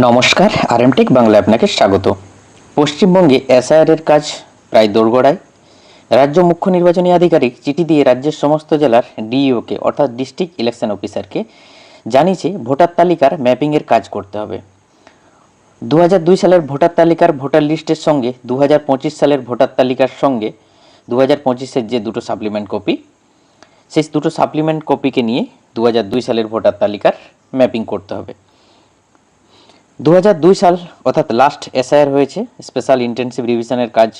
নমস্কার আরএমটেক বাংলা আপনাকে স্বাগত। পশ্চিমবঙ্গে এসআইআর এর কাজ প্রায় দোরগোড়ায়। রাজ্য মুখ্য নির্বাচনী আধিকারিক চিঠি দিয়ে রাজ্যের সমস্ত জেলার ডিইওকে অর্থাৎ ডিস্ট্রিক্ট ইলেকশন অফিসারকে জানিয়েছে ভোটার তালিকার ম্যাপিংয়ের কাজ করতে হবে। দু হাজার দুই সালের ভোটার তালিকার ভোটার লিস্টের সঙ্গে দু হাজার পঁচিশ সালের ভোটার তালিকার সঙ্গে দু হাজার যে দুটো সাপ্লিমেন্ট কপি সেই দুটো সাপ্লিমেন্ট কপিকে নিয়ে দু হাজার দুই সালের ভোটার তালিকার ম্যাপিং করতে হবে। দু হাজার দুই সাল অর্থাৎ লাস্ট এসআইআর হয়েছে স্পেশাল ইন্টেনসিভ রিভিশনের কাজ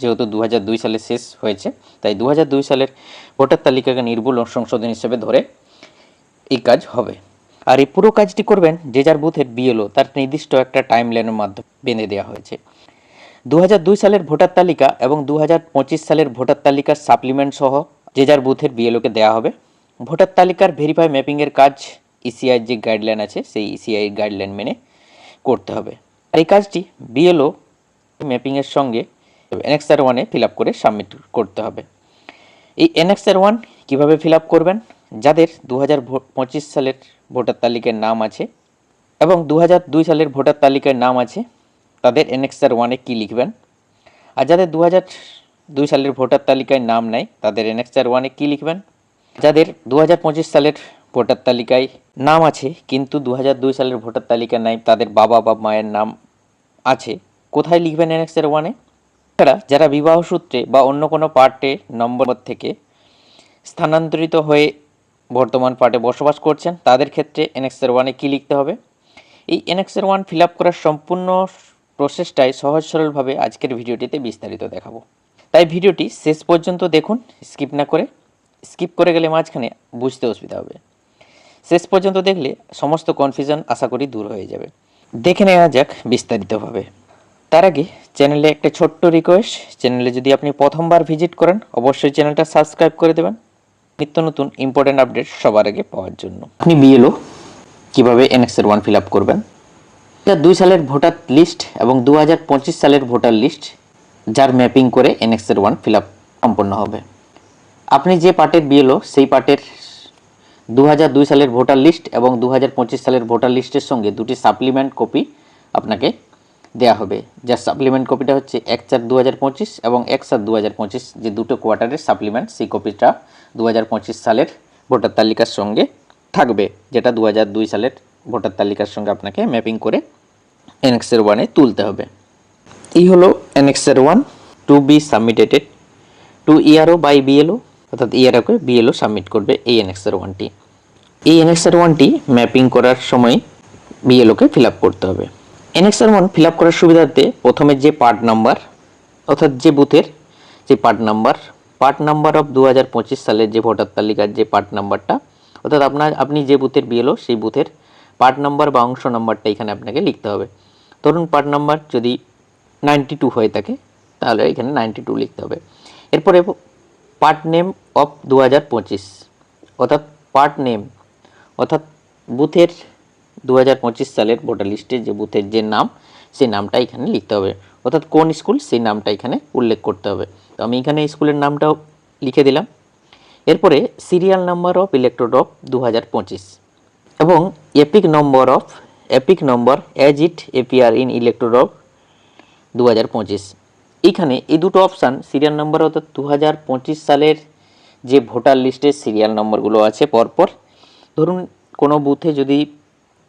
যেহেতু দু হাজার দুই সালে শেষ হয়েছে, তাই দু হাজার দুই সালের ভোটার তালিকাকে নির্ভুল সংশোধন হিসেবে ধরে এই কাজ হবে। আর এই পুরো কাজটি করবেন যে যার বুথের বিএলও তার নির্দিষ্ট একটা টাইম লাইনের মাধ্যমে বেঁধে দেওয়া হয়েছে। দু হাজার দুই সালের ভোটার তালিকা এবং দু হাজার পঁচিশ সালের ভোটার তালিকার সাপ্লিমেন্ট সহ যে যার বুথের বিএলওকে দেওয়া হবে, ভোটার তালিকার ভেরিফাই ম্যাপিংয়ের কাজ ইসিআই যে গাইডলাইন আছে, সেই ইসিআই গাইডলাইন মেনে করতে হবে। আর এই কাজটি বিএলও ম্যাপিংয়ের সঙ্গে এনএক্সআর ওয়ানে ফিল আপ করে সাবমিট করতে হবে। এই এনএক্সআর ওয়ান কীভাবে ফিল আপ করবেন? যাদের দু হাজার পঁচিশ সালের ভোটার তালিকায় নাম আছে এবং দু হাজার দুই সালের ভোটার তালিকায় নাম আছে, তাদের এনএক্সআর ওয়ানে কী লিখবেন? আর যাদের দু দুই সালের ভোটার তালিকায় নাম নেই, তাদের এনএক্সআর ওয়ানে কী লিখবেন? যাদের দু হাজার পঁচিশ সালের ভোটার তালিকায় নাম আছে, কিন্তু দু হাজার দুই সালের ভোটার তালিকা নাই, তাদের বাবা বা মায়ের নাম আছে। কোথায় লিখবেন এনএক্সআর ওয়ানে এছাড়া যারা বিবাহ সূত্রে বা অন্য কোনো পার্টে নম্বর থেকে স্থানান্তরিত হয়ে বর্তমান পার্টে বসবাস করছেন, তাদের ক্ষেত্রে এনএক্সআর ওয়ানে কী লিখতে হবে? এই এনএক্সআর ওয়ান ফিল আপ করার সম্পূর্ণ প্রসেসটাই সহজ সরলভাবে আজকের ভিডিওটিতে বিস্তারিত দেখাবো। তাই ভিডিওটি শেষ পর্যন্ত দেখুন, স্কিপ না করে, স্কিপ করে গেলে মাঝখানে বুঝতে অসুবিধা হবে। শেষ পর্যন্ত দেখলে সমস্ত কনফিউশন আশা করি দূর হয়ে যাবে। দেখে নেওয়া যাক বিস্তারিতভাবে। তার আগে চ্যানেলে একটা ছোট্ট রিকোয়েস্ট চ্যানেলে যদি আপনি প্রথমবার ভিজিট করেন, অবশ্যই চ্যানেলটা সাবস্ক্রাইব করে দেবেন। নিত্য নতুন ইম্পর্টেন্ট আপডেট সবার আগে পাওয়ার জন্য। আপনি বিএলও কীভাবে এনএক্সের ওয়ান ফিল আপ করবেন? এটা দুই সালের ভোটার লিস্ট এবং দু হাজার পঁচিশ সালের ভোটার লিস্ট যার ম্যাপিং করে এনএক্সের ওয়ান ফিল আপ সম্পন্ন হবে। আপনি যে পার্টের বিএলও সেই পার্টের দু সালের ভোটার লিস্ট এবং দু সালের ভোটার লিস্টের সঙ্গে দুটি সাপ্লিমেন্ট কপি আপনাকে দেওয়া হবে। যার সাপ্লিমেন্ট কপিটা হচ্ছে এক চার দু এবং এক সাত দু যে দুটো কোয়ার্টারের সাপ্লিমেন্ট, সেই কপিটা দু হাজার পঁচিশ সালের ভোটার তালিকার সঙ্গে থাকবে, যেটা দু হাজার দুই সালের ভোটার তালিকার সঙ্গে আপনাকে ম্যাপিং করে এনএক্সের ওয়ানে তুলতে হবে। এই হলো এনএক্সের one, to be submitted to ERO by BLO অর্থাৎ ইয়ারওকে বিএলও সাবমিট করবে এই এনএক্সআর ওয়ানটি এই এনএক্সআর ওয়ানটি ম্যাপিং করার সময় বিএলওকে ফিল আপ করতে হবে। এনএক্সআর ওয়ান ফিল আপ করার সুবিধার্থে প্রথমে যে পার্ট নাম্বার অর্থাৎ যে বুথের যে part number part number of দু হাজার পঁচিশ সালের যে ভোটার তালিকার যে পার্ট নাম্বারটা অর্থাৎ আপনার, আপনি যে বুথের বিএলও সেই বুথের পার্ট নাম্বার বা অংশ নাম্বারটা এখানে আপনাকে লিখতে হবে। ধরুন পার্ট নাম্বার যদি নাইনটি টু হয়ে থাকে, তাহলে এখানে নাইনটি টু লিখতে হবে। এরপরে পার্ট নেম অফ দু হাজার পঁচিশ, অর্থাৎ পার্ট নেম, অর্থাৎ বুথের দু হাজার পঁচিশ সালের ভোটার লিস্টে যে বুথের যে নাম, সেই নামটা এখানে লিখতে হবে। অর্থাৎ কোন স্কুল, সেই নামটা এখানে উল্লেখ করতে হবে। তো আমি এখানে স্কুলের নামটাও লিখে দিলাম। এরপরে serial number of electoral of দু হাজার পঁচিশ এবং EPIC number of, EPIC number as it appear in electoral of দু হাজার পঁচিশ। এইখানে এই দুটো অপশান সিরিয়াল নাম্বার অর্থাৎ দু হাজার পঁচিশ সালের যে ভোটার লিস্টের সিরিয়াল নম্বরগুলো আছে পরপর, ধরুন কোনো বুথে যদি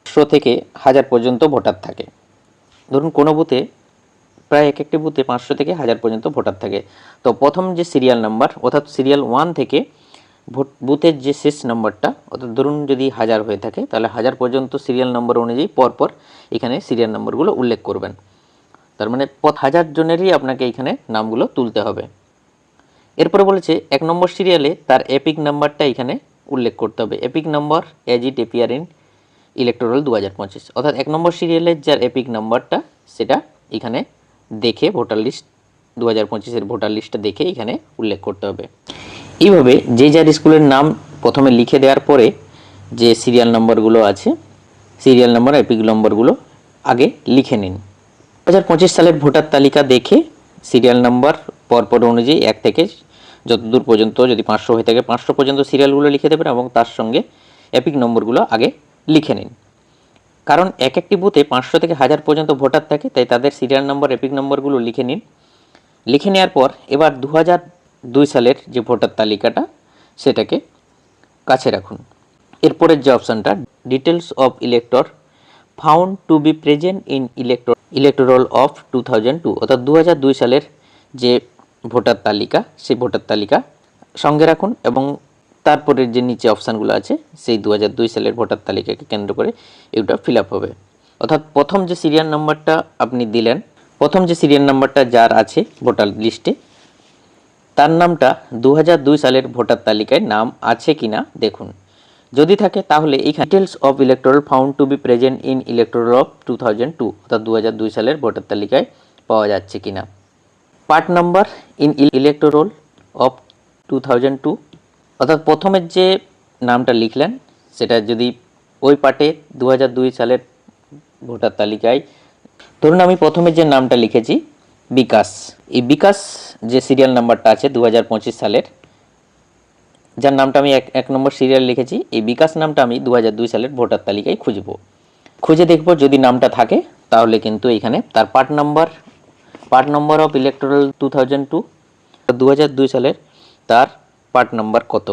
একশো থেকে হাজার পর্যন্ত ভোটার থাকে, ধরুন কোনো বুথে প্রায় এক একটি বুথে পাঁচশো থেকে হাজার পর্যন্ত ভোটার থাকে, তো প্রথম যে সিরিয়াল নাম্বার অর্থাৎ সিরিয়াল ওয়ান থেকে ভোট, বুথের যে শেষ নাম্বারটা অর্থাৎ ধরুন যদি হাজার হয়ে থাকে, তাহলে হাজার পর্যন্ত সিরিয়াল নম্বর অনুযায়ী পরপর এখানে সিরিয়াল নম্বরগুলো উল্লেখ করবেন। তার মানে পথ হাজার জনেরই আপনাকে এখানে নামগুলো তুলতে হবে। এরপরে বলেছে, এক নম্বর সিরিয়ালে তার এপিক নাম্বারটা এখানে উল্লেখ করতে হবে। EPIC number as it appear in electoral দু হাজার পঁচিশ। অর্থাৎ এক নম্বর সিরিয়ালের যার এপিক নাম্বারটা সেটা এখানে দেখে ভোটার লিস্ট দু হাজার পঁচিশের ভোটার লিস্টটা দেখে এখানে উল্লেখ করতে হবে। এইভাবে যে যার স্কুলের নাম প্রথমে লিখে দেওয়ার পরে যে সিরিয়াল নম্বরগুলো আছে সিরিয়াল নম্বর এপিক নম্বরগুলো আগে লিখে নিন। হাজার পঁচিশ সালের ভোটার তালিকা দেখে সিরিয়াল নাম্বার পরপর অনুযায়ী এক থেকে যতদূর পর্যন্ত যদি পাঁচশো হয়ে থাকে, পাঁচশো পর্যন্ত সিরিয়ালগুলো লিখে দেবেন এবং তার সঙ্গে এপিক নম্বরগুলো আগে লিখে নিন। কারণ এক একটি বুথে পাঁচশো থেকে হাজার পর্যন্ত ভোটার থাকে, তাই তাদের সিরিয়াল নম্বর এপিক নম্বরগুলো লিখে নিন। লিখে নেওয়ার পর এবার দু দুই সালের যে ভোটার তালিকাটা, সেটাকে কাছে রাখুন। এরপরের যে অপশানটা details of elector found to be present in elector electoral of two thousand two অর্থাৎ দু হাজার দুই সালের যে ভোটার তালিকা, সেই ভোটার তালিকা সঙ্গে রাখুন এবং তারপরের যে নিচে অপশানগুলো আছে, সেই দু দুই সালের ভোটার তালিকাকে কেন্দ্র করে এগুলো ফিল আপ হবে। অর্থাৎ প্রথম যে সিরিয়াল নাম্বারটা আপনি দিলেন, প্রথম যে সিরিয়াল নাম্বারটা যার আছে ভোটার লিস্টে, তার নামটা দু সালের ভোটার তালিকায় নাম আছে কিনা দেখুন। যদি থাকে, তাহলে এই details of electoral found to be present in electoral of two thousand two অর্থাৎ দু দুই সালের ভোটার তালিকায় পাওয়া যাচ্ছে কিনা। Part number in electoral of two thousand two অর্থাৎ প্রথমের যে নামটা লিখলেন, সেটা যদি ওই পার্টে দু দুই সালের ভোটার তালিকায় ধরুন আমি প্রথমে যে নামটা লিখেছি, বিকাশ। এই বিকাশ যে সিরিয়াল নাম্বারটা আছে দু হাজার পঁচিশ সালের যার নামটা আমি এক এক নম্বর সিরিয়াল লিখেছি, এই বিকাশ নামটা আমি দু সালের ভোটার তালিকায় খুঁজব। খুঁজে দেখব যদি নামটা থাকে, তাহলে কিন্তু এখানে তার part number part number of electoral two thousand two দু সালের তার পার্ট নাম্বার কত,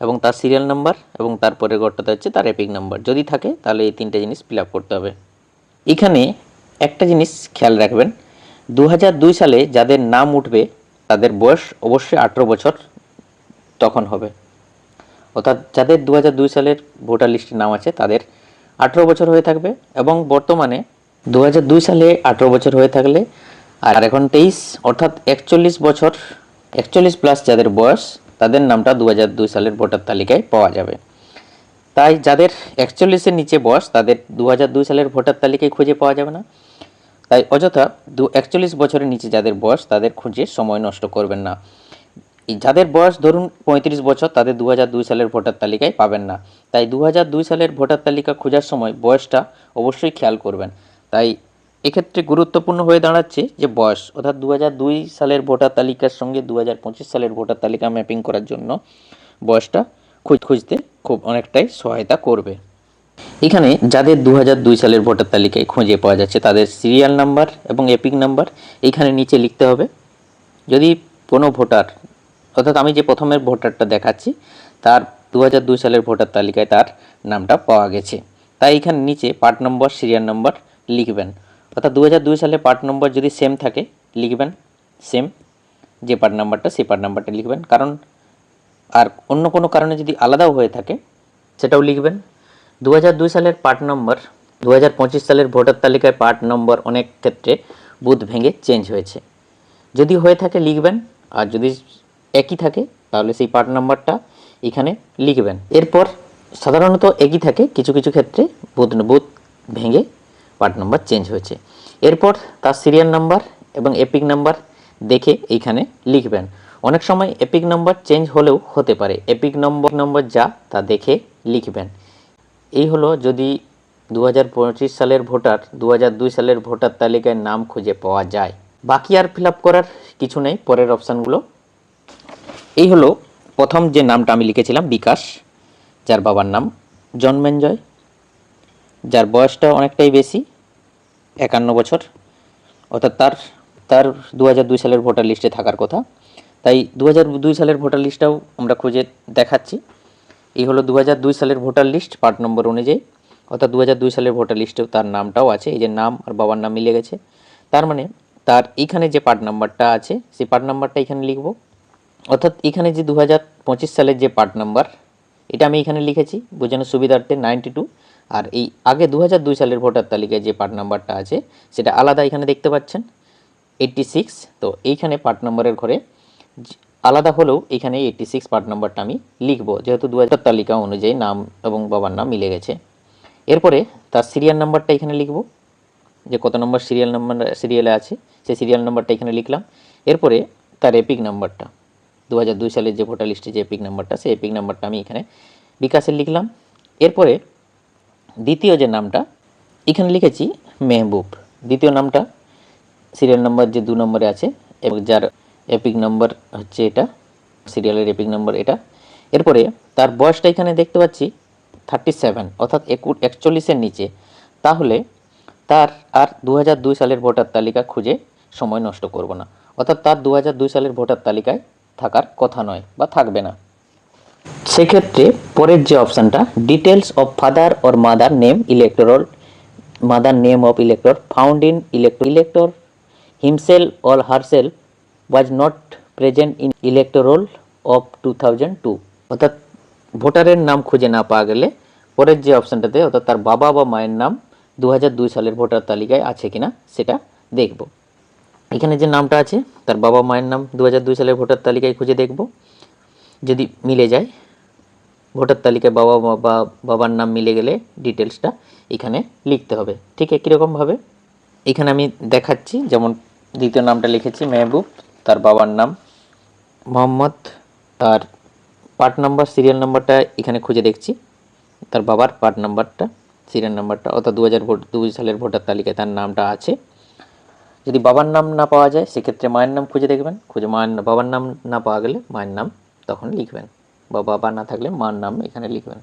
এবং তার সিরিয়াল নাম্বার এবং তারপরে গড়টাতে হচ্ছে তার এপিক নাম্বার যদি থাকে, তাহলে এই তিনটে জিনিস ফিল করতে হবে। এখানে একটা জিনিস খেয়াল রাখবেন দু সালে যাদের নাম উঠবে, তাদের বয়স অবশ্যই আঠেরো বছর। তখন হবে। অর্থাৎ যাদের দু সালের ভোটার লিস্টে নাম আছে, তাদের আঠেরো বছর হয়ে থাকবে এবং বর্তমানে দু দুই সালে আঠেরো বছর হয়ে থাকলে আর এখন তেইশ, অর্থাৎ একচল্লিশ বছর, একচল্লিশ প্লাস যাদের বয়স, তাদের নামটা দু দুই সালের ভোটার তালিকায় পাওয়া যাবে। তাই যাদের একচল্লিশের নিচে বয়স, তাদের দু দুই সালের ভোটার তালিকায় খুঁজে পাওয়া যাবে না। তাই অযথা দু, একচল্লিশ বছরের নিচে যাদের বয়স, তাদের খুঁজে সময় নষ্ট করবেন না। যাদের বয়স ধরুন পঁয়ত্রিশ বছর, তাদের দু দুই সালের ভোটার তালিকায় পাবেন না। তাই দু দুই সালের ভোটার তালিকা খোঁজার সময় বয়সটা অবশ্যই খেয়াল করবেন। তাই এক্ষেত্রে গুরুত্বপূর্ণ হয়ে দাঁড়াচ্ছে যে বয়স, অর্থাৎ দু দুই সালের ভোটার তালিকার সঙ্গে দু সালের ভোটার তালিকা ম্যাপিং করার জন্য বয়সটা খুঁজ, খুঁজতে খুব অনেকটাই সহায়তা করবে। এখানে যাদের দু দুই সালের ভোটার তালিকায় খুঁজে পাওয়া যাচ্ছে, তাদের সিরিয়াল নাম্বার এবং এপিক নাম্বার এইখানে নিচে লিখতে হবে। যদি কোনো ভোটার অর্থাৎ আমি যে প্রথমের ভোটারটা দেখাচ্ছি, তার দু সালের ভোটার তালিকায় তার নামটা পাওয়া গেছে। তাই এখানে নিচে পার্ট নম্বর, সিরিয়াল নম্বর লিখবেন। অর্থাৎ দু সালে পার্ট নম্বর যদি সেম থাকে, লিখবেন সেম, যে পার্ট নাম্বারটা, সেই পার্ট নাম্বারটা লিখবেন। কারণ আর অন্য কোনো কারণে যদি আলাদাও হয়ে থাকে, সেটাও লিখবেন। দু সালের পার্ট নম্বর দু হাজার পঁচিশ সালের ভোটার তালিকায় পার্ট নম্বর অনেক ক্ষেত্রে বুথ ভেঙে চেঞ্জ হয়েছে। যদি হয়ে থাকে, লিখবেন। আর যদি একই থাকে, তাহলে সেই পার্ট নাম্বারটা এখানে লিখবেন। এরপর সাধারণত একই থাকে, কিছু কিছু ক্ষেত্রে বুথ বুথ ভেঙে পার্ট নাম্বার চেঞ্জ হয়েছে। এরপর তার সিরিয়াল নাম্বার এবং এপিক নাম্বার দেখে এইখানে লিখবেন। অনেক সময় এপিক নাম্বার চেঞ্জ হলেও হতে পারে। এপিক নম্বর নম্বর যা, তা দেখে লিখবেন। এই হলো যদি দু হাজার পঁচিশ সালের ভোটার দু হাজার দুই সালের ভোটার তালিকায় নাম খুঁজে পাওয়া যায়। বাকি আর ফিল করার কিছু নেই, পরের অপশানগুলো এই হলো প্রথম যে নামটা আমি লিখেছিলাম, বিকাশ, যার বাবার নাম জন্মেঞ্জয়, যার বয়সটা অনেকটাই বেশি, একান্ন বছর। অর্থাৎ তার তার দু দুই সালের ভোটার লিস্টে থাকার কথা। তাই দু দুই সালের ভোটার লিস্টটাও আমরা খুঁজে দেখাচ্ছি। এই হলো দু দুই সালের ভোটার লিস্ট পার্ট নম্বর অনুযায়ী। অর্থাৎ দু দুই সালের ভোটার লিস্টেও তার নামটাও আছে, এই যে নাম আর বাবার নাম মিলে গেছে। তার মানে তার এইখানে যে পার্ট নাম্বারটা আছে, সেই পার্ট নাম্বারটা এখানে লিখব। অর্থাৎ এখানে যে দু হাজার পঁচিশ সালের যে পার্ট নাম্বার এটা আমি এখানে লিখেছি, বোঝানোর সুবিধার্থে নাইনটি টু আর এই আগে দু সালের ভোটার তালিকায় যে পার্ট নাম্বারটা আছে, সেটা আলাদা এখানে দেখতে পাচ্ছেন এইটটি সিক্স তো এইখানে পার্ট নাম্বারের ঘরে আলাদা হলেও এখানে এইটটি সিক্স পার্ট নাম্বারটা আমি লিখব, যেহেতু দু হাজার তালিকা অনুযায়ী নাম এবং বাবার নাম মিলে গেছে। এরপরে তার সিরিয়াল নাম্বারটা এখানে লিখব, যে কত নম্বর সিরিয়াল নাম্বার সিরিয়ালে আছে, সেই সিরিয়াল নাম্বারটা এখানে লিখলাম, এরপরে তার এপিক নাম্বারটা দু হাজার দুই সালের যে ভোটার লিস্টে যে এপিক নাম্বারটা, সেই এপিক নাম্বারটা আমি এখানে বিকাশের লিখলাম। এরপরে দ্বিতীয় যে নামটা, এখানে লিখেছি মেহবুব। দ্বিতীয় নামটা, সিরিয়াল নাম্বার যে দু নম্বরে আছে, এবং যার এপিক নাম্বার হচ্ছে এটা, সিরিয়ালের এপিক নাম্বার এটা। এরপরে তার বয়সটা এখানে দেখতে পাচ্ছি থার্টি সেভেন, অর্থাৎ একু একচল্লিশের নিচে। তাহলে তার আর দু হাজার দুই সালের ভোটার তালিকা খুঁজে সময় নষ্ট করব না। অর্থাৎ তার দু হাজার দুই সালের ভোটার তালিকায় থাকার কথা নয় বা থাকবে না। সেক্ষেত্রে পরের যে অপশানটা details of father or mother name electoral mother name of elector found in elector elector himself or herself was not present in electoral of two thousand two অর্থাৎ ভোটারের নাম খুঁজে না পাওয়া গেলে পরের যে অপশানটাতে, অর্থাৎ তার বাবা বা মায়ের নাম দু হাজার দুই সালের ভোটার তালিকায় আছে কিনা, সেটা দেখব। এখানে যে নামটা আছে, তার বাবা মায়ের নাম দু দুই সালের ভোটার তালিকায় খুঁজে দেখব। যদি মিলে যায়, ভোটার তালিকায় বাবা বা বাবার নাম মিলে গেলে ডিটেলসটা এখানে লিখতে হবে। ঠিক একই রকমভাবে এখানে আমি দেখাচ্ছি, যেমন দ্বিতীয় নামটা লিখেছি, মেহবুব, তার বাবার নাম মোহাম্মদ, তার পার্ট নাম্বার, সিরিয়াল নাম্বারটা এখানে খুঁজে দেখছি। তার বাবার পার্ট নাম্বারটা, সিরিয়াল নাম্বারটা, অর্থাৎ দু হাজার ভোট দু সালের ভোটার তালিকায় তার নামটা আছে। যদি বাবার নাম না পাওয়া যায়, সেক্ষেত্রে মায়ের নাম খুঁজে দেখবেন। খুঁজে মায়ের বাবার নাম না পাওয়া গেলে মায়ের নাম তখন লিখবেন বা বাবা না থাকলে মার নাম এখানে লিখবেন।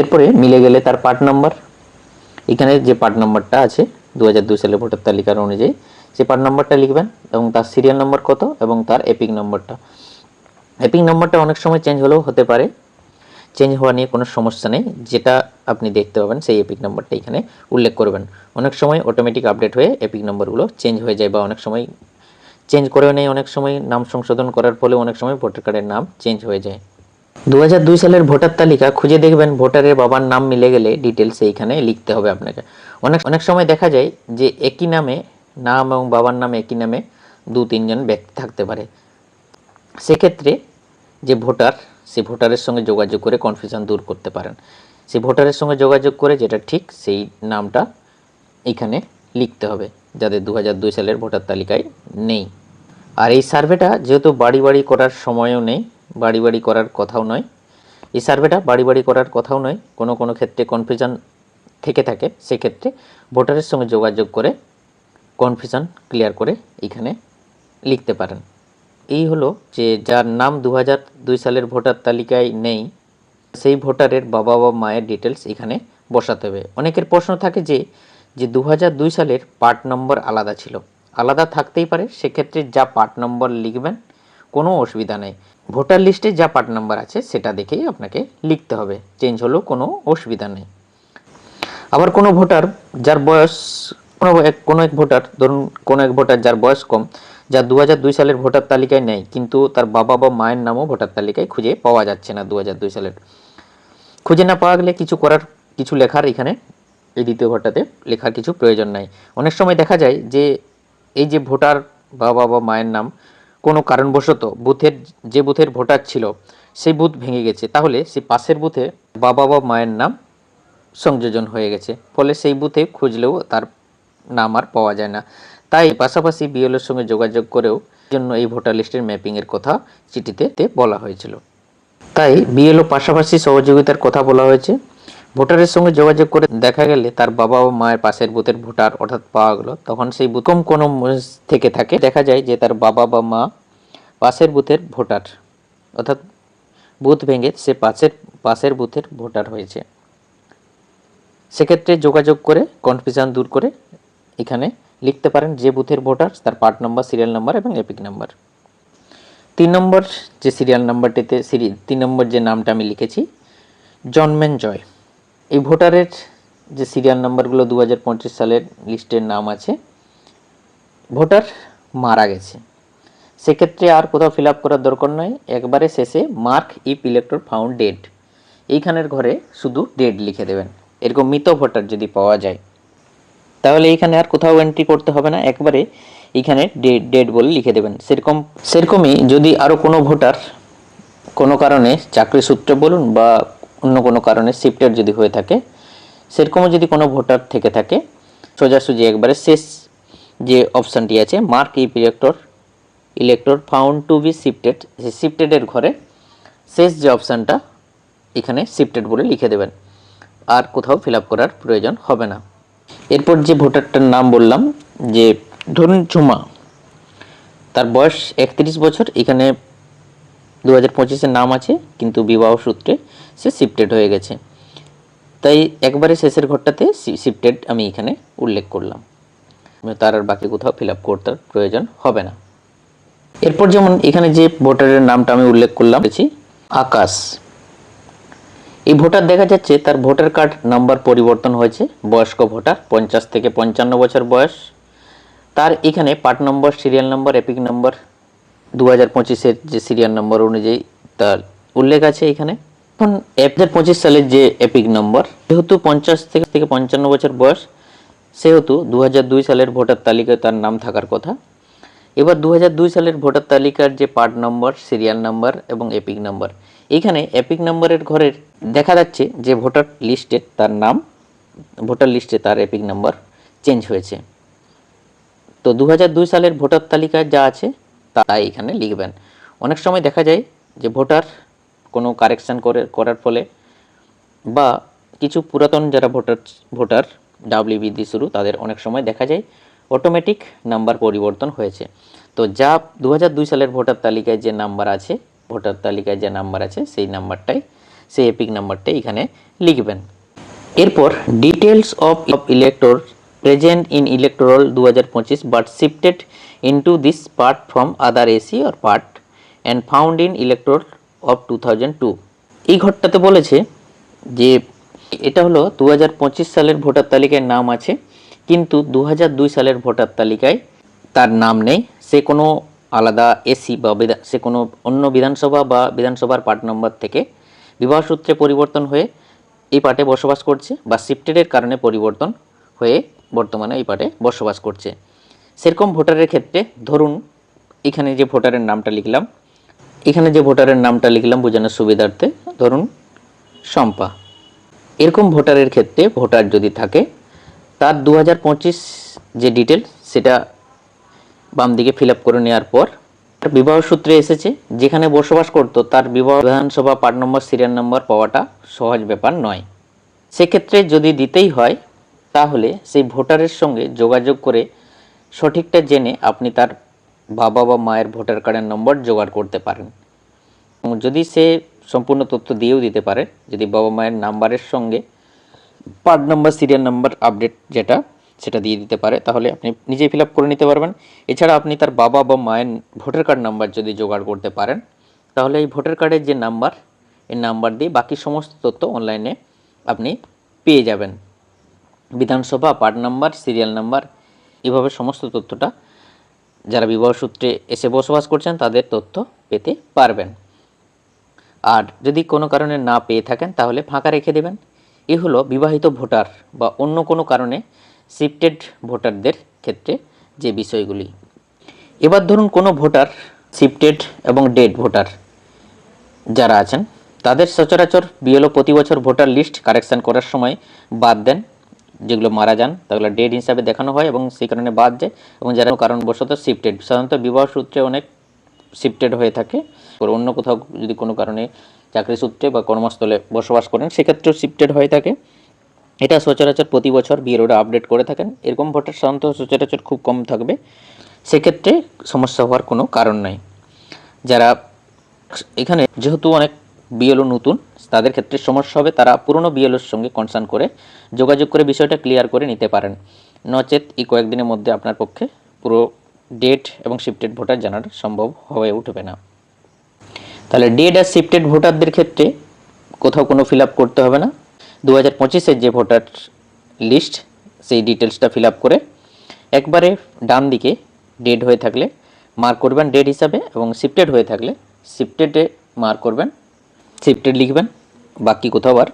এরপরে মিলে গেলে তার পার্ট নাম্বার। এখানে যে পার্ট নাম্বারটা আছে দু সালের ভোটার তালিকার অনুযায়ী, সে পার্ট নাম্বারটা লিখবেন এবং তার সিরিয়াল নাম্বার কত এবং তার এপিক নম্বরটা। এপিক নম্বরটা অনেক সময় চেঞ্জ হলেও হতে পারে চেঞ্জ হওয়া নিয়ে কোনো সমস্যা নেই, যেটা আপনি দেখতে পাবেন সেই এপিক নাম্বারটা এখানে উল্লেখ করবেন। অনেক সময় অটোমেটিক আপডেট হয়ে এপিক নম্বরগুলো চেঞ্জ হয়ে যায় বা অনেক সময় চেঞ্জ করেও নেই, অনেক সময় নাম সংশোধন করার ফলে অনেক সময় ভোটার কার্ডের নাম চেঞ্জ হয়ে যায়। দু হাজার দুই সালের ভোটার তালিকা খুঁজে দেখবেন, ভোটারের বাবার নাম মিলে গেলে ডিটেলস এইখানে লিখতে হবে আপনাকে। অনেক অনেক সময় দেখা যায় যে একই নামে নাম এবং বাবার নামে একই নামে দু তিনজন ব্যক্তি থাকতে পারে। সেক্ষেত্রে যে ভোটার, সে ভোটারের সঙ্গে যোগাযোগ করে কনফিউশন দূর করতে পারেন। সেই ভোটারের সঙ্গে যোগাযোগ করে যেটা ঠিক, সেই নামটা এখানে লিখতে হবে, যাদের দু দুই সালের ভোটার তালিকায় নেই। আর এই সার্ভেটা যেহেতু বাড়ি বাড়ি করার সময়ও নেই, বাড়ি বাড়ি করার কথাও নয়, এই সার্ভেটা বাড়ি বাড়ি করার কথাও নয়, কোনো কোনো ক্ষেত্রে কনফিউশন থেকে থাকে, সেক্ষেত্রে ভোটারের সঙ্গে যোগাযোগ করে কনফিউশন ক্লিয়ার করে এখানে লিখতে পারেন। এই হলো যে যার নাম দু দুই সালের ভোটার তালিকায় নেই, সেই ভোটারের বাবা বা মায়ের ডিটেলস এখানে বসাতে হবে। অনেকের প্রশ্ন থাকে যে যে দু দুই সালের পার্ট নম্বর আলাদা ছিল। আলাদা থাকতেই পারে, সেক্ষেত্রে যা পার্ট নম্বর লিখবেন কোনো অসুবিধা নেই। ভোটার লিস্টে যা পার্ট নাম্বার আছে, সেটা দেখেই আপনাকে লিখতে হবে। চেঞ্জ হলেও কোনো অসুবিধা নেই। আবার কোনো ভোটার যার বয়স, কোনো এক কোনো এক ভোটার, ধরুন কোনো এক ভোটার যার বয়স কম যা দু সালের ভোটার তালিকায় নেই, কিন্তু তার বাবা বা মায়ের নামও ভোটার তালিকায় খুঁজে পাওয়া যাচ্ছে না দু সালের। খুঁজে না পাওয়া গেলে কিছু করার, কিছু লেখার এখানে, এই দ্বিতীয় ঘরটাতে লেখার কিছু প্রয়োজন নাই। অনেক সময় দেখা যায় যে, এই যে ভোটার বাবা বা মায়ের নাম, কোনো কারণবশত বুথের, যে বুথের ভোটার ছিল, সেই বুথ ভেঙে গেছে। তাহলে সেই পাশের বুথে বাবা বা মায়ের নাম সংযোজন হয়ে গেছে। ফলে সেই বুথে খুঁজলেও তার নাম আর পাওয়া যায় না। তাই পাশাপাশি বিএলের সঙ্গে যোগাযোগ করেও জন্য এই ভোটার লিস্টের ম্যাপিংয়ের কথা চিঠিতে বলা হয়েছিল। তাই বিএলও পাশাপাশি সহযোগিতার কথা বলা হয়েছে। ভোটারের সঙ্গে যোগাযোগ করে দেখা গেলে তার বাবা ও মায়ের পাশের বুথের ভোটার অর্থাৎ পাওয়া গেল। তখন সেই বুথ কম কোনো থেকে থাকে। দেখা যায় যে তার বাবা বা মা পাশের বুথের ভোটার, অর্থাৎ বুথ ভেঙে সে পাশের পাশের বুথের ভোটার হয়েছে। সেক্ষেত্রে যোগাযোগ করে কনফিউশন দূর করে এখানে লিখতে পারেন যে বুথের ভোটার, তার পার্ট নাম্বার সিরিয়াল নাম্বার এবং এপিক নাম্বার তিন নম্বর যে সিরিয়াল নাম্বারটিতে সিরি তিন নম্বর যে নামটা আমি লিখেছি জন্মেন জয়। এই ভোটারের যে সিরিয়াল নাম্বারগুলো দু সালের লিস্টের নাম আছে, ভোটার মারা গেছে। সেক্ষেত্রে আর কোথাও ফিল করার দরকার নয় একবারে শেষে mark if elector found dead এইখানের ঘরে শুধু ডেড লিখে দেবেন। এরকম মৃত ভোটার যদি পাওয়া যায়। তাহলে এখানে আর কোথাও এন্ট্রি করতে হবে না, একবারে এইখানে ডেট ডেট বলে লিখে দেবেন। সেরকম, সেরকমই যদি আরও কোনো ভোটার কোনো কারণে চাকরি সূত্রে বলুন বা অন্য কোনো কারণে শিফটেড যদি হয়ে থাকে, সেরকমও যদি কোনো ভোটার থেকে থাকে, সোজাসুজি একবারে শেষ যে অপশানটি আছে mark if elector elector found to be shifted সেই শিফটেডের ঘরে শেষ যে অপশানটা এখানে শিফটেড বলে লিখে দেবেন। আর কোথাও ফিল করার প্রয়োজন হবে না। এরপর যে ভোটারটার নাম বললাম, যে ধরুন ঝুমা, তার বয়স একত্রিশ বছর, এখানে দু হাজার নাম আছে, কিন্তু বিবাহ সূত্রে সে শিফটেড হয়ে গেছে। তাই একবারে শেষের ঘরটাতে শিফটেড আমি এখানে উল্লেখ করলাম। তার আর বাকি কোথাও ফিল আপ করতে প্রয়োজন হবে না। এরপর যেমন এখানে যে ভোটারের নামটা আমি উল্লেখ করলাম, আকাশ। এই ভোটার দেখা যাচ্ছে তার ভোটার কার্ড নাম্বার পরিবর্তন হয়েছে, বয়স্ক ভোটার, পঞ্চাশ থেকে পঞ্চান্ন বছর বয়স। তার এখানে part number, serial number, EPIC number, দু হাজার পঁচিশের যে সিরিয়াল নম্বর অনুযায়ী তার উল্লেখ আছে এখানে। এখন এক হাজার পঁচিশ সালের যে এপিক নম্বর, যেহেতু পঞ্চাশ থেকে থেকে পঞ্চান্ন বছর বয়স, সেহেতু দু হাজার দুই সালের ভোটার তালিকায় তার নাম থাকার কথা। এবার দু সালের ভোটার তালিকার যে পার্ট নম্বর, সিরিয়াল নাম্বার এবং এপিক নাম্বার, এখানে এপিক নাম্বারের ঘরের দেখা যাচ্ছে যে ভোটার লিস্টে তার নাম, ভোটার লিস্টে তার এপিক নাম্বার চেঞ্জ হয়েছে। তো দু সালের ভোটার তালিকায় যা আছে তা এখানে লিখবেন। অনেক সময় দেখা যায় যে ভোটার কোনো কারেকশান করে, করার ফলে বা কিছু পুরাতন যারা ভোটার ভোটার ডাব্লিউবি দিয়ে শুরু, তাদের অনেক সময় দেখা যায় অটোমেটিক নাম্বার পরিবর্তন হয়েছে। তো যা দু সালের ভোটার তালিকায় যে নাম্বার আছে, ভোটার তালিকায় যে নাম্বার আছে, সেই নাম্বারটাই সেই এপিক নাম্বারটাই এখানে লিখবেন। এরপর details of of elector present in electoral দু but shifted into this part from other AC or part and found in electoral of two এই ঘরটাতে বলেছে যে এটা হলো দু হাজার পঁচিশ সালের ভোটার তালিকায় নাম আছে কিন্তু দু হাজার দুই সালের ভোটার তালিকায় তার নাম নেই। সে কোনো আলাদা এসি বা সে কোনো অন্য বিধানসভা বা বিধানসভার পার্ট নম্বর থেকে বিবাহ সূত্রে পরিবর্তন হয়ে এই পার্টে বসবাস করছে বা শিফটেডের কারণে পরিবর্তন হয়ে বর্তমানে এই পার্টে বসবাস করছে। সেরকম ভোটারের ক্ষেত্রে ধরুন এখানে যে ভোটারের নামটা লিখলাম, এখানে যে ভোটারের নামটা লিখলাম বোঝানোর সুবিধার্থে ধরুন শম্পা। এরকম ভোটারের ক্ষেত্রে ভোটার যদি থাকে তার দু হাজার পঁচিশ যে ডিটেল সেটা বাম দিকে ফিল করে নেওয়ার পর বিবাহ সূত্রে এসেছে, যেখানে বসবাস করতো, তার বিবাহ বিধানসভা পার্ট নম্বর সিরিয়াল নম্বর পাওয়াটা সহজ ব্যাপার নয়। সেক্ষেত্রে যদি দিতেই হয়, তাহলে সেই ভোটারের সঙ্গে যোগাযোগ করে সঠিকটা জেনে আপনি তার বাবা বা মায়ের ভোটার কার্ডের নম্বর জোগাড় করতে পারেন। যদি সে সম্পূর্ণ তথ্য দিয়েও দিতে পারে, যদি বাবা মায়ের নাম্বারের সঙ্গে part number serial number update যেটা, সেটা দিয়ে দিতে পারে। তাহলে আপনি নিজেই ফিল করে নিতে পারবেন। এছাড়া আপনি তার বাবা বা মায়ের ভোটার কার্ড নাম্বার যদি জোগাড় করতে পারেন, তাহলে এই ভোটার কার্ডের যে নাম্বার এই নাম্বার দিয়ে বাকি সমস্ত তথ্য অনলাইনে আপনি পেয়ে যাবেন। বিধানসভা পার্ট নাম্বার সিরিয়াল নাম্বার এভাবে সমস্ত তথ্যটা যারা বিবাহ সূত্রে এসে বসবাস করছেন, তাদের তথ্য পেতে পারবেন। আর যদি কোনো কারণে না পেয়ে থাকেন, তাহলে ফাঁকা রেখে দেবেন। এ হলো বিবাহিত ভোটার বা অন্য কোনো কারণে শিফটেড ভোটারদের ক্ষেত্রে যে বিষয়গুলি। এবার ধরুন কোনো ভোটার শিফটেড এবং ডেড ভোটার যারা আছেন, তাদের সচরাচর বিএলও প্রতি বছর ভোটার লিস্ট কারেকশন করার সময় বাদ দেন। যেগুলো মারা যান, তাগুলো ডেড হিসাবে দেখানো হয় এবং সেই কারণে বাদ যায় এবং যারা কারণবশত শিফটেড, সাধারণত বিবাহ সূত্রে অনেক শিফটেড হয়ে থাকে। অন্য কোথাও যদি কোনো কারণে চাকরি সূত্রে বা কর্মস্থলে বসবাস করেন, সেক্ষেত্রেও শিফটেড হয়ে থাকে। এটা সচরাচর প্রতি বছর বিএলওরা আপডেট করে থাকেন। এরকম ভোটার সাধারণত সচরাচর খুব কম থাকবে। সেক্ষেত্রে সমস্যা হওয়ার কোনো কারণ নাই। যারা এখানে যেহেতু অনেক বিএলও নতুন, তাদের ক্ষেত্রে সমস্যা হবে। তারা পুরনো বিএলওর সঙ্গে কনসার্ন করে যোগাযোগ করে বিষয়টা ক্লিয়ার করে নিতে পারেন। নচেত এই কয়েকদিনের মধ্যে আপনার পক্ষে পুরো ডেট এবং শিফটেড ভোটার জানার সম্ভব হয়ে উঠবে না। তাহলে ডেড আর শিফটেড ভোটারদের ক্ষেত্রে কোথাও কোনো ফিল করতে হবে না। দু হাজার পঁচিশের যে ভোটার লিস্ট সেই ডিটেলসটা ফিল করে একবারে ডান দিকে ডেড হয়ে থাকলে মার্ক করবেন ডেড হিসাবে এবং শিফটেড হয়ে থাকলে শিফটেডে মার্ক করবেন শিফটেড লিখবেন, বাকি কোথাও আর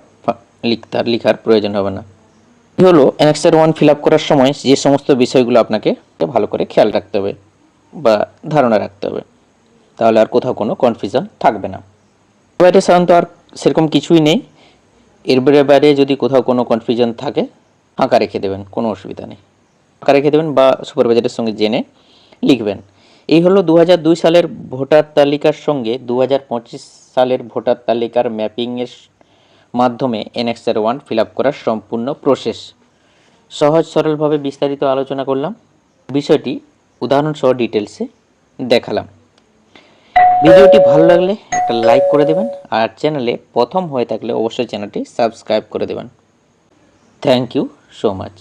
লিখতে লিখার প্রয়োজন হবে না। হলো অ্যানেক্সার ওয়ান ফিল করার সময় যে সমস্ত বিষয়গুলো আপনাকে ভালো করে খেয়াল রাখতে হবে বা ধারণা রাখতে হবে। তাহলে আর কোথাও কোনো কনফিউশন থাকবে না। বাইরে সাধারণত আর সেরকম কিছুই নেই। এর বাইরে যদি কোথাও কোনো কনফিউশন থাকে, ফাঁকা রেখে দেবেন, কোনো অসুবিধা নেই। ফাঁকা রেখে দেবেন বা সুপারভাইজারের সঙ্গে জেনে লিখবেন। এই হলো দু হাজার দুই সালের ভোটার তালিকার সঙ্গে দু হাজার পঁচিশ সালের ভোটার তালিকার ম্যাপিংয়ের মাধ্যমে এনএক্সআর ওয়ান ফিল আপ করার সম্পূর্ণ প্রসেস সহজ সরলভাবে বিস্তারিত আলোচনা করলাম। বিষয়টি উদাহরণসহ ডিটেলসে দেখালাম। ভিডিওটি ভালো লাগলে একটা লাইক করে দেবেন আর চ্যানেলে প্রথম হয়ে থাকলে অবশ্যই চ্যানেলটি সাবস্ক্রাইব করে দেবেন। Thank you so much